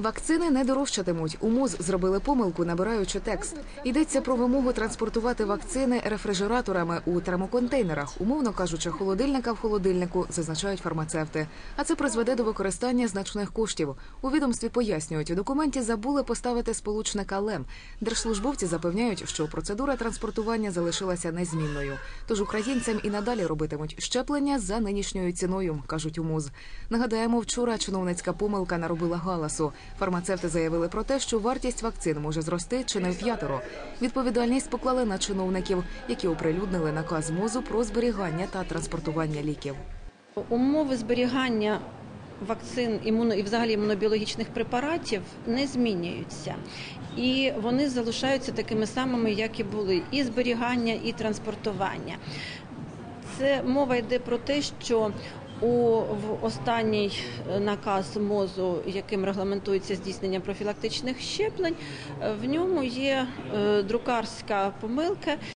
Вакцини не дорожчатимуть. У МОЗ зробили помилку, набираючи текст. Йдеться про вимогу транспортувати вакцини рефрижераторами у термоконтейнерах, умовно кажучи, холодильника в холодильнику, зазначають фармацевти. А це призведе до використання значних коштів. У відомстві пояснюють, у документі забули поставити сполучника ЛЕМ. Держслужбовці запевняють, що процедура транспортування залишилася незмінною. Тож українцям і надалі робитимуть щеплення за нинішньою ціною, кажуть у МОЗ. Нагадаємо, вчора чиновницька помилка наробила галасу. Фармацевти заявили про те, що вартість вакцин може зрости чи не в п'ятеро. Відповідальність поклали на чиновників, які оприлюднили наказ МОЗу про зберігання та транспортування ліків. Умови зберігання вакцин імуно і взагалі імунобіологічних препаратів не змінюються. І вони залишаються такими самими, як і були, і зберігання, і транспортування. Це мова йде про те, що у останній е, наказ МОЗу, яким регламентується здійснення профілактичних щеплень, е, в ньому є е, друкарська помилка.